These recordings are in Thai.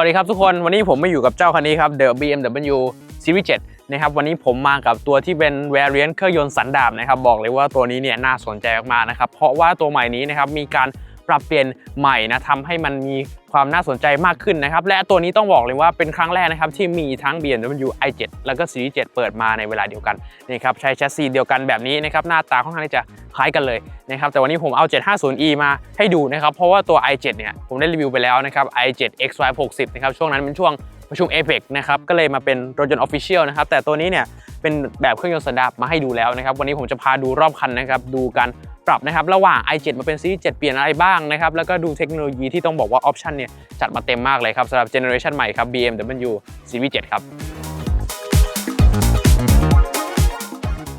สวัสดีครับทุกคนวันนี้ผมมาอยู่กับเจ้าคันนี้ครับ The BMW Series 7นะครับวันนี้ผมมากับตัวที่เป็น variant เครื่องยนต์สันดาปนะครับบอกเลยว่าตัวนี้เนี่ยน่าสนใจมากๆนะครับเพราะว่าตัวใหม่นี้นะครับมีการ ปรับเปลี่ยนใหม่นะทำให้มันมีความน่าสนใจมากขึ้นนะครับ และตัวนี้ต้องบอกเลยว่าเป็นครั้งแรกนะครับที่มีทั้ง BMW i7 แล้วก็ Series 7เปิดมาในเวลาเดียวกันนี่ครับใช้แชสซีเดียวกันแบบนี้นะครับหน้าตาค่อนข้างที่จะคล้ายกันเลยนะครับแต่วันนี้ผมเอา 750e มาให้ดูนะครับเพราะว่าตัว i7 เนี่ยผมได้รีวิวไปแล้วนะครับ i7 XY60 นะครับช่วงนั้นเป็นช่วงประชุม APEC นะครับก็เลยมาเป็นรถยนต์ Official นะครับแต่ตัวนี้เนี่ยเป็นแบบเครื่องยนต์สันดาปมาให้ดูแล้วนะครับวันนี้ผมจะพาดูรอบคันนะครับดูการ ปรับนะครับระหว่าง i7 มาเป็น Series 7เปลี่ยนอะไรบ้างนะครับแล้วก็ดูเทคโนโลยีที่ต้องบอกว่าออปชันเนี่ยจัดมาเต็มมากเลยครับสำหรับเจเนอเรชันใหม่ครับ BMW Series 7ครับ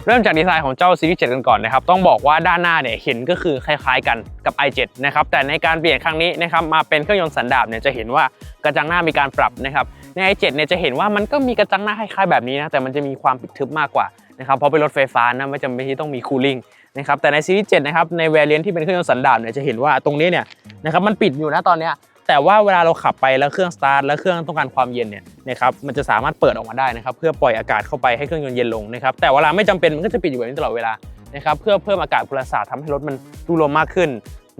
เริ่มจากดีไซน์ของเจ้า Series 7กันก่อนนะครับ ต้องบอกว่าด้านหน้าเนี่ยเห็นก็คือคล้ายๆกันกับ i7 นะครับ แต่ในการเปลี่ยนครั้งนี้นะครับมาเป็นเครื่องยนต์สันดาปเนี่ยจะเห็นว่ากระจังหน้ามีการปรับนะครับ ใน i7 เนี่ยจะเห็นว่ามันก็มีกระจังหน้าคล้ายๆแบบนี้นะ แต่มันจะมีความปิดทึบมากกว่านะครับ เพราะเป็นรถไฟฟ้านะไม่จำเป็นที่ต้องมีคูลิ่ง นะครับแต่ใน Series 7นะครับใน variant ที่เป็นเครื่องยนต์สันดาปเนี่ยจะเห็นว่าตรงนี้เนี่ยนะครับมันปิดอยู่นะตอนเนี้ยแต่ว่าเวลาเราขับไปแล้วเครื่องสตาร์ทแล้วเครื่องต้องการความเย็นเนี่ยนะครับมันจะสามารถเปิดออกมาได้นะครับเพื่อปล่อยอากาศเข้าไปให้เครื่องยนต์เย็นลงนะครับแต่เวลาไม่จำเป็นมันก็จะปิดอยู่แบบนี้ตลอดเวลานะครับเพื่อเพิ่มอากาศพลศาสตร์ทำให้รถมันดูลมมากขึ้น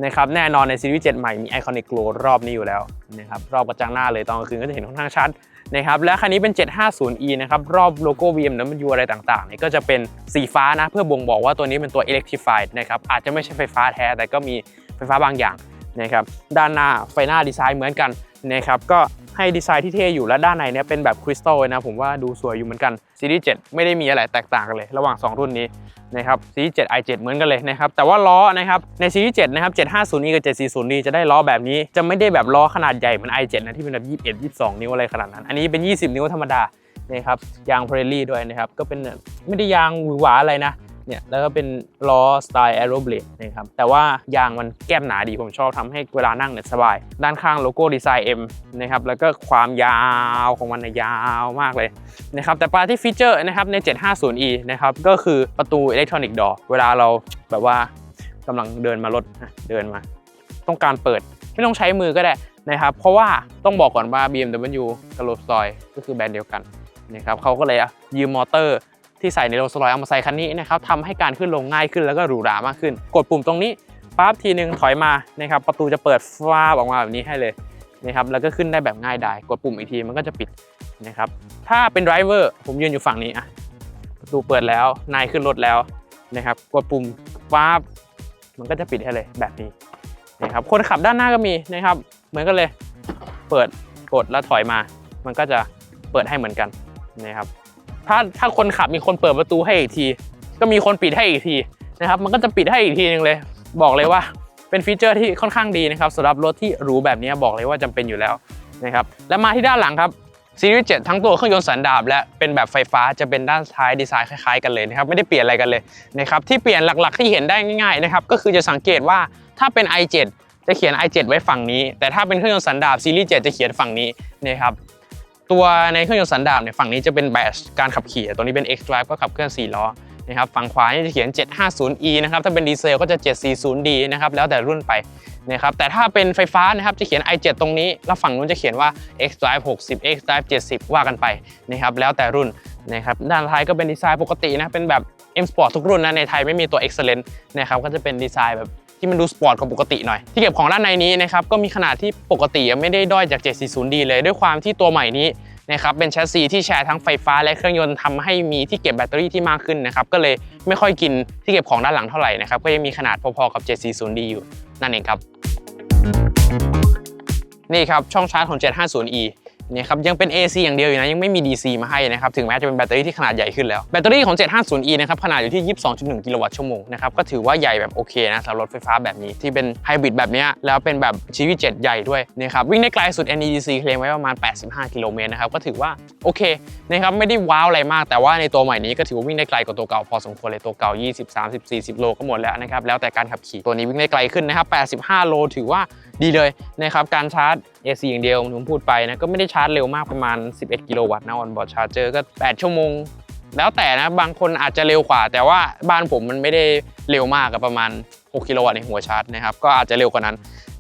นะครับแน่นอนในซีรีส์7ใหม่มีไอคอนิกโกลรอบนี้อยู่แล้วนะครับรอบกระจังหน้าเลยตอนกลางคืนก็จะเห็นค่อนข้างชัด นะครับและคันนี้เป็น 750e นะครับรอบโลโก้ BMW อะไรต่างๆเนี่ยก็จะเป็นสีฟ้านะเพื่อบ่งบอกว่าตัวนี้เป็นตัว electrified นะครับอาจจะไม่ใช่ไฟฟ้าแท้แต่ก็มีไฟฟ้าบางอย่างนะครับด้านหน้าไฟหน้าดีไซน์เหมือนกันนะครับก็ให้ดีไซน์ที่เท่อยู่และด้านในเนี่ยเป็นแบบคริสตัลนะผมว่าดูสวยอยู่เหมือนกัน ซีรีส์7ไม่ได้มีอะไรแตกต่างกันเลย ระหว่าง 2 รุ่นนี้นะครับซีรีส์7 i7 เหมือนกันเลยนะครับแต่ว่าล้อนะครับในซีรีส์7นะครับ750นี่กับ 740นี่จะได้ล้อแบบนี้ จะไม่ได้แบบล้อขนาดใหญ่เหมือน i7 นะที่เป็นแบบ21 22 นิ้วอะไรขนาดนั้น อันนี้เป็น 20 นิ้วธรรมดานะครับยางเพรลลี่ด้วยนะครับก็เป็นไม่ได้ยางหวือหวาอะไรนะ เนี่ยแล้วก็เป็นล้อสไตล์ a e r o b l a d e นะครับแต่ว่ายางมันแก้มหนาดีผมชอบทำให้เวลานั่งเนี่ยสบาย ด้านข้างโลโก้ดีไซน์ M นะครับแล้วก็ความยาวของมันเนี่ยยาวมากเลยนะครับแต่ปาที่ฟีเจอร์นะครับใน 750e นะครับก็คือประตูอิเล็กทรอนิกส์ดอเวลาเราแบบว่ากำลังเดินมารถเดินมา ต้องการเปิดไม่ต้องใช้มือก็ได้นะครับเพราะว่าต้องบอกก่อนว่า BMW กับ Rolls-Royce ก็คือแบรนด์เดียวกันนะครับเขาก็เลยอะยืมมอเตอร์ ที่ใส่ในโรลส์รอยเอามาใส่คันนี้นะครับทำให้การขึ้นลงง่ายขึ้นแล้วก็หรูหรามากขึ้น กดปุ่มตรงนี้ปั๊บทีนึงถอยมานะครับประตูจะเปิดฟ้าออกมาแบบนี้ให้เลยนะครับแล้วก็ขึ้นได้แบบง่ายดายกดปุ่มอีกทีมันก็จะปิดนะครับถ้าเป็นไดรเวอร์ผมยืนอยู่ฝั่งนี้อะประตูเปิดแล้วนายขึ้นรถแล้วนะครับกดปุ่มฟ้าบมันก็จะปิดให้เลยแบบนี้นะครับคนขับด้านหน้าก็มีนะครับ เหมือนกันเลย เปิดกดแล้วถอยมา มันก็จะเปิดให้เหมือนกันนะครับ ถ้าถ้าคนขับมีคนเปิดประตูให้อีกที ก็มีคนปิดให้อีกทีนะครับ มันก็จะปิดให้อีกทีนึงเลย บอกเลยว่าเป็นฟีเจอร์ที่ค่อนข้างดีนะครับสำหรับรถที่หรูแบบนี้บอกเลยว่าจำเป็นอยู่แล้วนะครับและมาที่ด้านหลังครับซีรีส์7ทั้งตัวเครื่องยนต์สันดาปและเป็นแบบไฟฟ้าจะเป็นด้านท้ายดีไซน์คล้ายๆกันเลยนะครับไม่ได้เปลี่ยนอะไรกันเลยนะครับที่เปลี่ยนหลักๆที่เห็นได้ง่ายๆนะครับก็คือจะสังเกตว่าถ้าเป็น i7 จะเขียน i7 ไว้ฝั่งนี้ แต่ถ้าเป็นเครื่องยนต์สันดาปซีรีส์7จะเขียนฝั่งนี้นะครับ ตัวในเครื่องยนต์สันดาปเนี่ยฝั่งนี้จะเป็นแบชการขับขี่ตัวนี้เป็น X Drive ก็ขับเคลื่อน4ล้อนะครับฝั่งขวานี่จะเขียน 750e นะครับถ้าเป็นดีเซลก็จะ 740d นะครับแล้วแต่รุ่นไปนะครับแต่ถ้าเป็นไฟฟ้านะครับจะเขียน i7 ตรงนี้ แล้วฝั่งนู้นจะเขียนว่า X Drive 60 X Drive 70 ว่ากันไปนะครับแล้วแต่รุ่นนะครับด้านท้ายก็เป็นดีไซน์ปกตินะเป็นแบบ M Sport ทุกรุ่นนะในไทยไม่มีตัว Excellent นะครับก็จะเป็นดีไซน์แบบที่มันดูสปอร์ตกว่าปกติหน่อย ที่เก็บของด้านในนี้นะครับก็มีขนาดที่ปกติไม่ได้ด้อยจาก 740D เลยด้วยความที่ตัวใหม่นี้ นะครับเป็นแชสซีที่แชร์ทั้งไฟฟ้าและเครื่องยนต์ทำให้มีที่เก็บแบตเตอรี่ที่มากขึ้นนะครับก็เลยไม่ค่อยกินที่เก็บของด้านหลังเท่าไหร่นะครับก็ยังมีขนาดพอๆกับ 740D อยู่นั่นเองครับนี่ครับช่องชาร์จของ 750e เนี่ยครับยังเป็น AC อย่างเดียวอยู่นะยังไม่มี DC มาให้นะครับถึงแม้จะเป็นแบตเตอรี่ที่ขนาดใหญ่ขึ้นแล้วแบตเตอรี่ของ 750e นะครับขนาดอยู่ที่ 22.1 กิโลวัตต์ชั่วโมงนะครับก็ถือว่าใหญ่แบบโอเคนะสำหรับรถไฟฟ้าแบบนี้ที่เป็นไฮบริดแบบนี้แล้วเป็นแบบชีวิต7ใหญ่ด้วยนะครับวิ่งได้ไกลสุด NEDC เคลมไว้ประมาณ 85 กิโลเมตรนะครับก็ถือว่าโอเคนะครับไม่ได้ว้าวอะไรมากแต่ว่าในตัวใหม่นี้ก็ถือว่าวิ่งได้ไกลกว่าตัวเก่าพอสมควรเลยตัวเก่า 20 30 40 โลก็หมดแล้วนะครับแล้วแต่การขับขี่ตัวนี้วิ่งได้ไกลขึ้นนะครับ85 โลถือว่า ดีเลยนะครับการชาร์จ AC อย่างเดียวผมพูดไปนะก็ไม่ได้ชาร์จเร็วมากประมาณ 11 กิโลวัตต์นะออนบอร์ดชาร์เจอร์ก็ 8 ชั่วโมง แล้วแต่นะบางคนอาจจะเร็วกว่า แต่ว่าบ้านผมมันไม่ได้เร็วมากกับประมาณ 6 กิโลวัตต์ในหัวชาร์จนะครับก็อาจจะเร็วกว่านั้น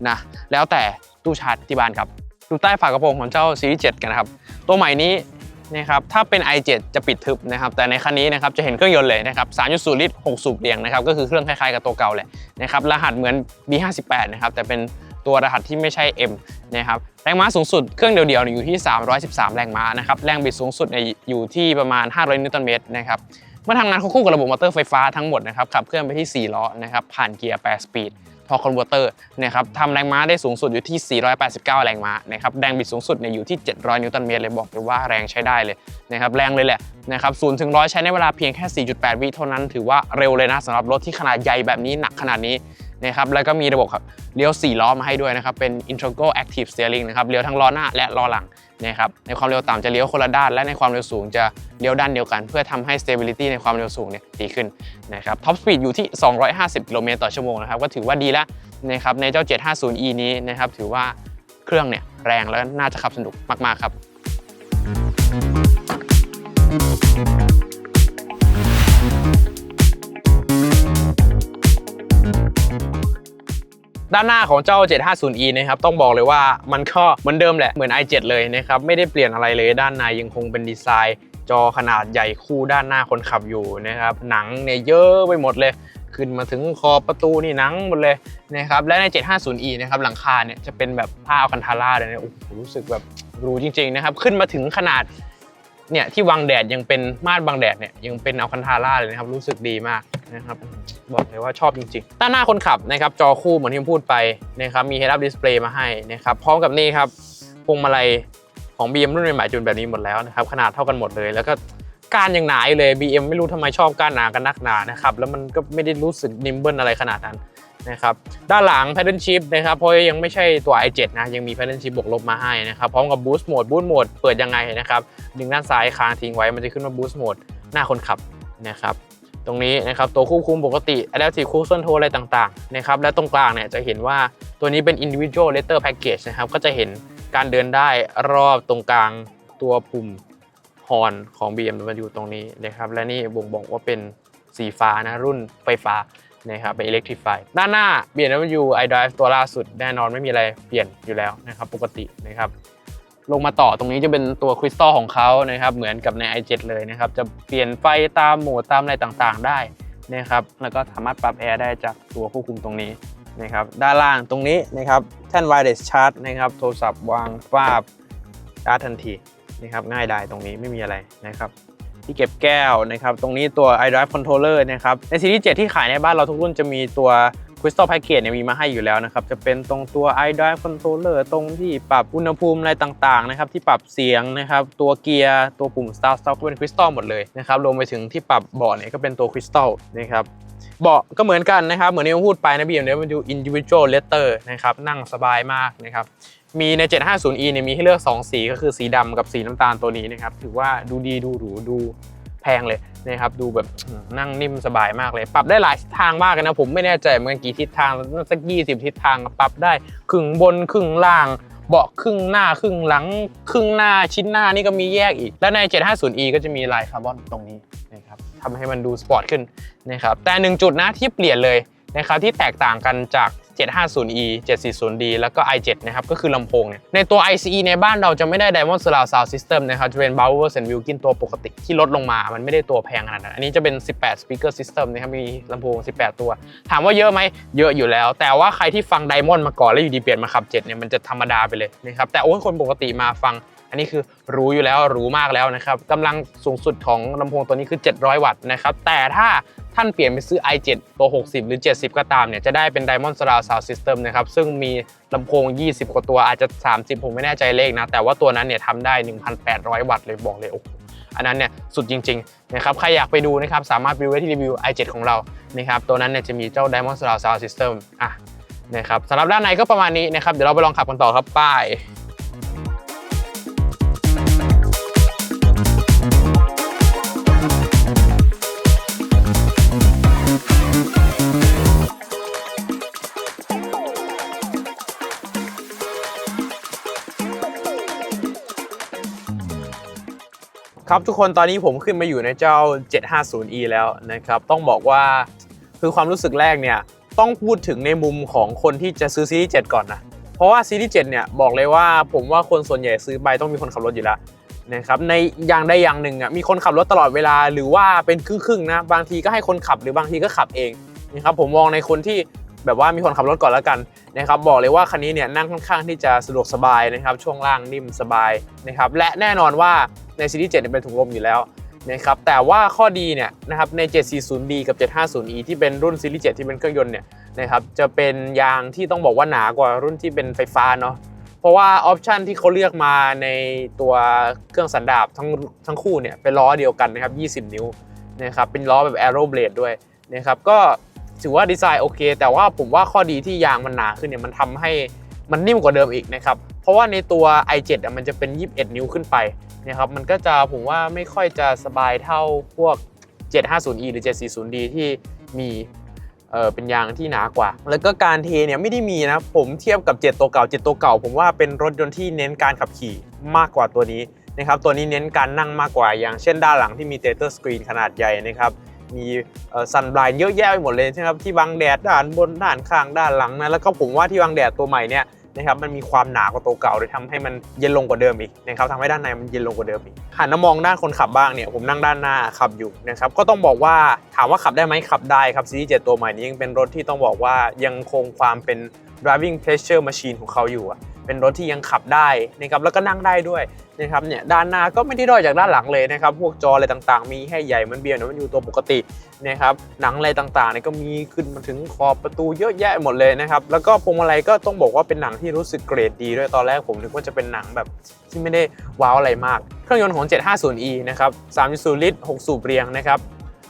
นะแล้วแต่ตู้ชาร์จที่บ้านครับดูใต้ฝากระโปรงของเจ้าซีรีส์7กันนะครับตัวใหม่นี้นะครับถ้าเป็น i7 จะปิดทึบนะครับแต่ในคันนี้นะครับจะเห็นเครื่องยนต์เลยนะครับ 3.0 ลิตร 6 สูบเรียงนะครับก็คือเครื่องคล้ายๆกับตัวเก่าเลยนะครับรหัสเหมือน B58 นะครับแต่เป็น ตัวรหัสที่ไม่ใช่ M นะครับแรงม้าสูงสุดเครื่องเดียวๆอยู่ที่ 313 แรงม้านะครับแรงบิดสูงสุดอยู่ที่ประมาณ 500 นิวตันเมตรนะครับเมื่อทำงานควบคู่กับระบบมอเตอร์ไฟฟ้าทั้งหมดนะครับขับเคลื่อนไปที่ 4 ล้อนะครับผ่านเกียร์ 8 สปีดทอร์คอนเวอร์เตอร์นะครับทำแรงม้าได้สูงสุดอยู่ที่ 489 แรงม้านะครับแรงบิดสูงสุดเนี่ยอยู่ที่ 700 นิวตันเมตรเลยบอกเลยว่าแรงใช้ได้เลยนะครับแรงเลยแหละนะครับศูนย์ถึงร้อยใช้ในเวลาเพียงแค่ 4.8 วิเท่านั้นถือว่าเร็วเลยนะสำหรับรถที่ขนาดใหญ่แบบนี้หนักขนาดนี้ นะครับแล้วก็มีระบบครับเลี้ยว 4 ล้อมาให้ด้วยนะครับเป็น Integral Active Steering นะครับเลี้ยวทั้งล้อหน้าและล้อหลังนะครับในความเร็วต่ำจะเลี้ยวคนละด้าน และในความเร็วสูงจะเลี้ยวด้านเดียวกัน เพื่อทำให้ stability ในความเร็วสูงเนี่ยดีขึ้นนะครับท็อปสปีดอยู่ที่ 250 กิโลเมตรต่อชั่วโมงนะครับก็ถือว่าดีแล้วนะครับในเจ้า 750e นี้นะครับถือว่าเครื่องเนี่ยแรงแล้วน่าจะขับสนุกมาก ๆ ครับ ด้านหน้าของเจ้า 750e นะครับต้องบอกเลยว่ามันก็เหมือนเดิมแหละเหมือน i7 เลยนะครับไม่ได้เปลี่ยนอะไรเลยด้านในยังคงเป็นดีไซน์ จอขนาดใหญ่คู่ด้านหน้าคนขับอยู่นะครับหนังเนี่ยเยอะไปหมดเลยขึ้นมาถึงขอบประตูนี่หนังหมดเลยนะครับและใน 750e นะครับหลังคาเนี่ยจะเป็นแบบผ้าอัลคันทาร่าเลยนะโอ้โหรู้สึกแบบรูจริงๆนะครับขึ้นมาถึงขนาด เนี่ยที่วางแดดยังเป็นมานบังแดดเนี่ยยังเป็นอัลคันทาร่าเลยนะครับรู้สึกดีมากนะครับบอกเลยว่าชอบจริงๆด้านหน้าคนขับนะครับจอคู่เหมือนที่ผมพูดไปนะครับมี head up display มาให้นะครับพร้อมกับนี่ครับพวงมาลัยของ BM รุ่นใหม่ๆจุนแบบนี้หมดแล้วนะครับขนาดเท่ากันหมดเลย แล้วก็ก้านยังหนาอยู่เลย BM ไม่รู้ทำไมชอบก้านหนากันนักหนานะครับแล้วมันก็ไม่ได้รู้สึกนิมเบิลอะไรขนาดนั้น นะครับด้านหลัง paddle shift นะครับเพราะยังไม่ใช่ตัว i7 นะยังมี paddle shift บวกลบมาให้นะครับพร้อมกับ boost mode boost mode เปิดยังไงนะครับดึงด้านซ้ายค้างทิ้งไว้มันจะขึ้นมา boost mode หน้าคนขับนะครับตรงนี้นะครับตัวควบคุมปกติ adaptive cruise control อะไรต่างๆนะครับและตรงกลางเนี่ยจะเห็นว่าตัวนี้เป็น individual letter package นะครับก็จะเห็นการเดินได้รอบตรงกลางตัวปุ่มฮอนของ BMW ตรงนี้นะครับและนี่บ่งบอกว่าเป็นสีฟ้านะรุ่นไฟฟ้า นะครับเป็น Electrify ด้านหน้า BMW iDrive ตัวล่าสุดแน่นอนไม่มีอะไรเปลี่ยนอยู่แล้วนะครับปกตินะครับลงมาต่อตรงนี้จะเป็นตัวคริสตัลของเขานะครับเหมือนกับใน i7 เลยนะครับจะเปลี่ยนไฟตามโหมดตามอะไรต่างๆได้นะครับแล้วก็สามารถปรับแอร์ได้จากตัวควบคุมตรงนี้นะครับด้านล่างตรงนี้นะครับแท่น wireless charge นะครับโทรศัพท์วางฟาบชาร์จทันทีนะครับง่ายดายตรงนี้ไม่มีอะไรนะครับ ที่เก็บแก้วนะครับ ตรงนี้ตัว iDrive Controller นะครับ ในซีรีส์7ที่ขายในบ้านเราทุกรุ่นจะมีตัว Crystal Package เนี่ยมีมาให้อยู่แล้วนะครับ จะเป็นตรงตัว iDrive Controller ตรงที่ปรับอุณหภูมิอะไรต่างๆนะครับ ที่ปรับเสียงนะครับ ตัวเกียร์ ตัวปุ่ม Start Stop ก็เป็น Crystal หมดเลยนะครับ รวมไปถึงที่ปรับเบาะเนี่ยก็เป็นตัว Crystal นะครับเบาะก็เหมือนกันนะครับ เหมือนที่ผมพูดไปนะ BMW Individual Leather นะครับ นั่งสบายมากนะครับ มีใน 750e เนี่ยมีให้เลือก 2 สี ก็คือสีดำกับสีน้ำตาลตัวนี้นะครับ ถือว่าดูดีดูหรูดูแพงเลยนะครับ ดูแบบนั่งนิ่มสบายมากเลย ปรับได้หลายทิศทางมากเลยนะ ผมไม่แน่ใจเหมือนกันกี่ทิศทางสัก20ทิศทางปรับได้ครึ่งบนครึ่งล่างเบาะครึ่งหน้าครึ่งหลัง ครึ่งหน้าชิ้นหน้านี่ก็มีแยกอีก และใน 750e ก็จะมีลายคาร์บอนตรงนี้นะครับทำให้มันดูสปอร์ตขึ้นนะครับแต่หนึ่งจุดนะที่เปลี่ยนเลยนะครับที่แตกต่างกันจาก 750e 740d แล้วก็ i7 นะครับ ก็คือลำโพงเนี่ย ในตัว ICE ในบ้านเราจะไม่ได้ Diamond Surround Sound System นะครับ จะเป็น Bowers and Wilkin ตัวปกติที่ลดลงมา มันไม่ได้ตัวแพงขนาดนั้น อันนี้จะเป็น 18 Speaker System นะครับ มีลำโพง 18 ตัว ถามว่าเยอะไหม เยอะอยู่แล้ว แต่ว่าใครที่ฟัง Diamond มาก่อนแล้วอยู่ดีเปลี่ยนมาขับ 7 เนี่ย มันจะธรรมดาไปเลยนะครับ แต่โอ้ยคนปกติมาฟังอันนี้คือรู้อยู่แล้วรู้มากแล้วนะครับกำลังสูงสุดของลำโพงตัวนี้คือ 700 วัตต์นะครับแต่ถ้า ท่านเปลี่ยนไปซื้อ i7 ตัว 60 หรือ 70 ก็ตามเนี่ยจะได้เป็น Diamond Surround Sound System นะครับ ซึ่งมีลำโพง 20 กว่าตัวอาจจะ 30 ผมไม่แน่ใจเลขนะ แต่ว่าตัวนั้นเนี่ยทำได้ 1,800 วัตต์เลยบอกเลยโอ้โหอันนั้นเนี่ยสุดจริงๆนะครับใครอยากไปดูนะครับสามารถไปดูได้ที่รีวิว i7 ของเรานะครับตัวนั้นเนี่ยจะมีเจ้า Diamond Surround Sound System อะนะครับสำหรับด้านในก็ประมาณนี้นะครับเดี๋ยวเราไปลองขับกันต่อครับป้าย ครับทุกคนตอนนี้ผมขึ้นมาอยู่ในเจ้า 750e แล้วนะครับ ต้องบอกว่าคือความรู้สึกแรกเนี่ยต้องพูดถึงในมุมของคนที่จะซื้อซีรีส์7ก่อนนะ เพราะว่าซีรีส์7เนี่ยบอกเลยว่าผมว่าคนส่วนใหญ่ซื้อไปต้องมีคนขับรถอยู่แล้วนะครับในอย่างใดอย่างหนึ่งอะมีคนขับรถตลอดเวลาหรือว่าเป็นครึ่งๆนะบางทีก็ให้คนขับหรือบางทีก็ขับเองนะครับผมมองในคนที่ แบบว่ามีคนขับรถก่อนแล้วกันนะครับบอกเลยว่าคันนี้เนี่ยนั่งค่อนข้างที่จะสะดวกสบายนะครับช่วงล่างนิ่มสบายนะครับและแน่นอนว่าในซีรีส์7เเป็นถุงลมอยู่แล้วนะครับแต่ว่าข้อดีเนี่ยนะครับใน 740D กับ 750E ที่เป็นรุ่นซีรีส์7ที่เป็นเครื่องยนต์เนี่ยนะครับจะเป็นยางที่ต้องบอกว่าหนากว่ารุ่นที่เป็นไฟฟ้าเนาะเพราะว่าออปชันที่เขาเลือกมาในตัวเครื่องสันดาปทั้งทั้งคู่เนี่ยเป็นล้อเดียวกันนะครับ 20 นิ้วนะครับเป็นล้อแบบ Aero Blade ด้วยนะครับก็ ถือว่าดีไซน์โอเค แต่ว่าผมว่าข้อดีที่ยางมันหนาขึ้นเนี่ยมันทำให้มันนิ่มกว่าเดิมอีกนะครับ เพราะว่าในตัว i7 อะมันจะเป็น 21 นิ้วขึ้นไปนะครับมันก็จะผมว่าไม่ค่อยจะสบายเท่าพวก 750e หรือ 740d ที่มีเออเป็นยางที่หนากว่า แล้วก็การเทเนี่ยไม่ได้มีนะผมเทียบกับ 7 ตัวเก่า 7 ตัวเก่า ผมว่าเป็นรถยนต์ที่เน้นการขับขี่มากกว่าตัวนี้นะครับตัวนี้เน้นการนั่งมากกว่าอย่างเช่นด้านหลังที่มีเตเตอร์สกรีนขนาดใหญ่นะครับ มีซันบลายเยอะแยะไปหมดเลยนะครับที่บังแดดด้านบนด้านข้างด้านหลังนะแล้วก็ผมว่าที่บังแดดตัวใหม่เนี่ยนะครับมันมีความหนากว่าตัวเก่าเลยทำให้มันเย็นลงกว่าเดิมอีกนะครับทำให้ด้านในมันเย็นลงกว่าเดิมอีกหันมามองด้านคนขับบ้างเนี่ยผมนั่งด้านหน้าขับอยู่นะครับก็ต้องบอกว่าถามว่าขับได้ไหมขับได้ครับซีรีส์7ตัวใหม่นี้ยังเป็นรถที่ต้องบอกว่ายังคงความเป็น driving pleasure machine ของเขาอยู่อะ เป็นรถที่ยังขับได้นะครับแล้วก็นั่งได้ด้วยนะครับเนี่ยด้านหน้าก็ไม่ได้ด้อยจากด้านหลังเลยนะครับพวกจออะไรต่างๆ มีให้ใหญ่มันเบียร์มันอยู่ตัวปกตินะครับหนังอะไรต่างๆเนี่ยก็มีขึ้นมาถึงขอบประตูเยอะแยะหมดเลยนะครับแล้วก็พวงมาลัยก็ต้องบอกว่าเป็นหนังที่รู้สึกเกรดดีด้วยตอนแรกผมนึกว่าจะเป็นหนังแบบที่ไม่ได้ว้าวอะไรมาก เครื่องยนต์ของ 750e นะครับ3.0ลิตร6 สูบเรียงนะครับ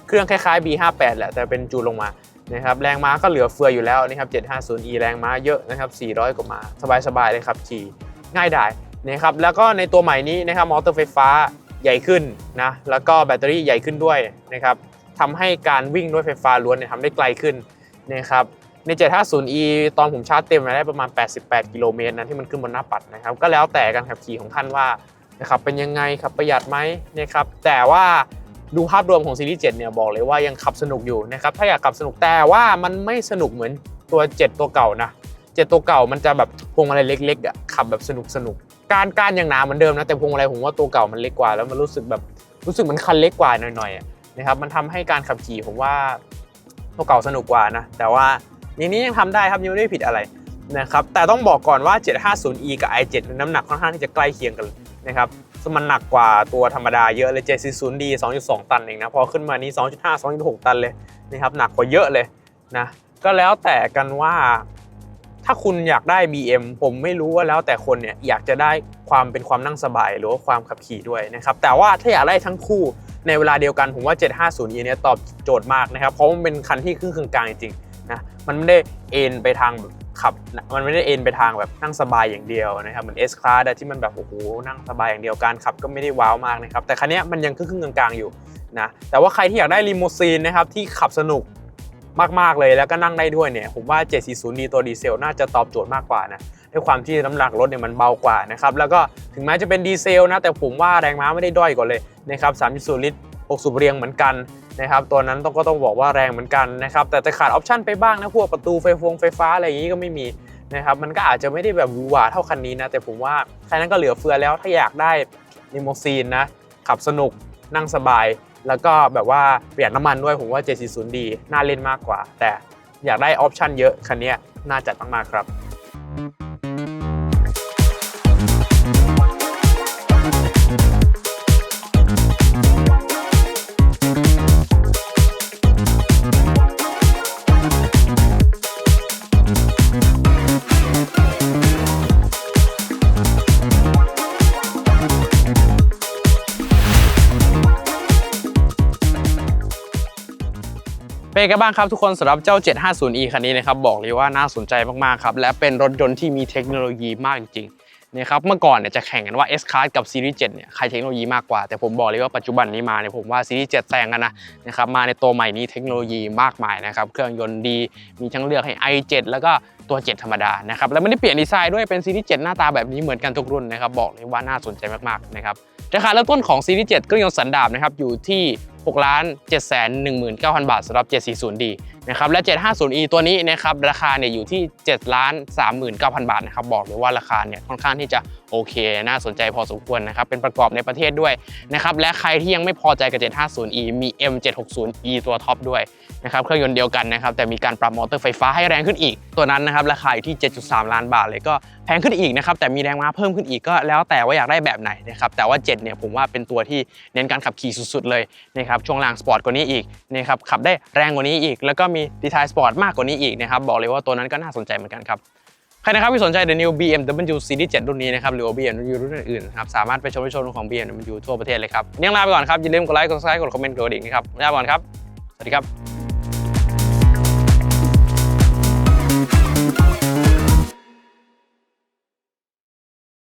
เครื่องคล้ายๆ B58 แหละแต่เป็นจูลงมา นะครับแรงม้าก็เหลือเฟืออยู่แล้วนะครับ 750e แรงม้าเยอะนะครับ 400 กว่าม้าสบายๆเลยครับขี่ง่ายดายนะครับแล้วก็ในตัวใหม่นี้นะครับมอเตอร์ไฟฟ้าใหญ่ขึ้นนะแล้วก็แบตเตอรี่ใหญ่ขึ้นด้วยนะครับทำให้การวิ่งด้วยไฟฟ้าล้วนเนี่ยทำได้ไกลขึ้นนะครับใน 750e ตอนผมชาร์จเต็มมาได้ประมาณ 88 กิโลเมตรนะที่มันขึ้นบนหน้าปัดนะครับก็แล้วแต่การขับขี่ของท่านว่านะครับเป็นยังไงครับประหยัดไหมนะครับแต่ว่า ดูภาพรวมของซีรีส์7เนี่ยบอกเลยว่ายังขับสนุกอยู่นะครับถ้าอยากขับสนุกแต่ว่ามันไม่สนุกเหมือนตัว 7 ตัวเก่านะ7ตัวเก่ามันจะแบบพวงมาลัยเล็กๆอะขับแบบสนุกสนุกการก้านยังหนาเหมือนเดิมนะแต่พวงมาลัยผมว่าตัวเก่ามันเล็กกว่า แล้วมันรู้สึกแบบรู้สึกเหมันคันเล็กกว่าหน่อยๆนะครับมันทำให้การขับขี่ผมว่าตัวเก่าสนุกกว่านะแต่ว่าอย่างนี้ยังทำได้ครับยังไม่ได้ผิดอะไรนะครับแต่ต้องบอกก่อนว่า 750e กับ i7 น้ำหนักค่อนข้างที่จะใกล้เคียงกัน นะครับซึ่งมันหนักกว่าตัวธรรมดาเยอะเลย 740D 2.2 ตันเองนะ พอขึ้นมานี้ 2.5 2.6 ตันเลยนะครับหนักกว่าเยอะเลยนะก็แล้วแต่กันว่าถ้าคุณอยากได้ BM ผมไม่รู้ว่าแล้วแต่คนเนี่ยอยากจะได้ความเป็นความนั่งสบาย หรือว่าความขับขี่ด้วยนะครับแต่ว่าถ้าอยากได้ทั้งคู่ในเวลาเดียวกันผมว่า 750E เนี่ยตอบโจทย์มากนะครับเพราะมันเป็นคันที่ครึ่งกลางจริงๆนะมันไม่ได้เอ็นไปทางแบบ ขับ มันไม่ได้เอ็นไปทางแบบนั่งสบายอย่างเดียวนะครับเหมือน S Class ที่มันแบบโอ้โหนั่งสบายอย่างเดียวการขับก็ไม่ได้ว้าวมากนะครับแต่คันนี้มันยังครึ่งกลางๆอยู่นะแต่ว่าใครที่อยากได้ลิมูซีนนะครับที่ขับสนุกมากๆเลยแล้วก็นั่งได้ด้วยเนี่ยผมว่า 740D ตัวดีเซลน่าจะตอบโจทย์มากกว่านะด้วยความที่น้ำหนักรถเนี่ยมันเบากว่านะครับแล้วก็ถึงแม้จะเป็นดีเซลนะแต่ผมว่าแรงม้าไม่ได้ด้อยกว่าเลยนะครับ3.0ลิตร6สูบเรียงเหมือนกัน นะครับตัวนั้นต้องก็ต้องบอกว่าแรงเหมือนกันนะครับแต่จะขาดออปชั่นไปบ้างนะพวกประตูไฟฟงไฟฟ้าอะไรอย่างนี้ก็ไม่มีนะครับมันก็อาจจะไม่ได้แบบวือหวาเท่าคันนี้นะแต่ผมว่าค่นั้นก็เหลือเฟือแล้วถ้าอยากได้ลิโมซีนนะขับสนุกนั่งสบาย แล้วก็แบบว่าเประหยัดน้ำมันด้วยผมว่า 740D น่าเล่นมากกว่า แต่อยากได้ออปชั่นเยอะคันนี้น่าจัดมากๆครับ เป็นกันบ้างครับทุกคนสำหรับเจ้า 750e คันนี้นะครับบอกเลยว่าน่าสนใจมากๆครับและเป็นรถยนต์ที่มีเทคโนโลยีมากจริงๆนะครับเมื่อก่อนเนี่ยจะแข่งกันว่า S Class กับ Series 7เนี่ยใครเทคโนโลยีมากกว่า แต่ผมบอกเลยว่าปัจจุบันนี้มาเนี่ยผมว่า Series 7แซงกันนะนะครับมาในตัวใหม่นี้เทคโนโลยีมากมายนะครับเครื่องยนต์ดีมีทั้งเลือกให้ i7 แล้วก็ตัว 7 ธรรมดานะครับแล้วไม่ได้เปลี่ยนดีไซน์ด้วยเป็น Series 7หน้าตาแบบนี้เหมือนกันทุกรุ่นนะครับบอกเลยว่าน่าสนใจมากๆนะครับราคาเริ่มต้นของซีรีส์7เครื่องยนต์สันดาปนะครับอยู่ที่ 6ล้าน7 1 9 0 0 0 บาทสำหรับ 740D นะครับและ 750e ตัวนี้นะครับราคาเนี่ยอยู่ที่7ล้าน39,000 บาทนะครับบอกเลยว่าราคาเนี่ยค่อนข้างที่จะโอเค น่าสนใจพอสมควรนะครับเป็นประกอบในประเทศด้วยนะครับและใครที่ยังไม่พอใจกับ 750e มี M760e ตัวท็อปด้วยนะครับเครื่องยนต์เดียวกันนะครับแต่มีการปรับมอเตอร์ไฟฟ้าให้แรงขึ้นอีก ตัวนั้นนะครับราคาอยู่ที่ 7.3 ล้านบาทเลยก็แพงขึ้นอีกนะครับแต่มีแรงม้าเพิ่มขึ้นอีกก็แล้วแต่ว่าอยากได้แบบไหนนะครับแต่ว่า 7 เนี่ยผมว่าเป็นตัวที่เน้นการขับขี่สุดๆเลยนะครับช่วงล่างสปอร์ตกว่านี้อีกนะครับขับได้แรงกว่านี้อีกแล้วก็มีดีไซน์สปอร์ตมากกว่านี้อีกนะครับบอกเลยว่าตัวนั้นก็น่าสนใจเหมือนกันครับใครนะครับที่สนใจ The New BMW Series 7 รุ่นนี้นะครับหรือ BMW รุ่นอื่นๆครับสามารถไปชมไปชว์รูมของ BMW ทั่วประเทศเลยครับวันนี้ลาไปก่อนครับอย่าลืมกดไลค์กดซับสไครต์กดคอมเมนต์กดกระดิ่งนะครับลาไปก่อนครับ สวัสดีครับ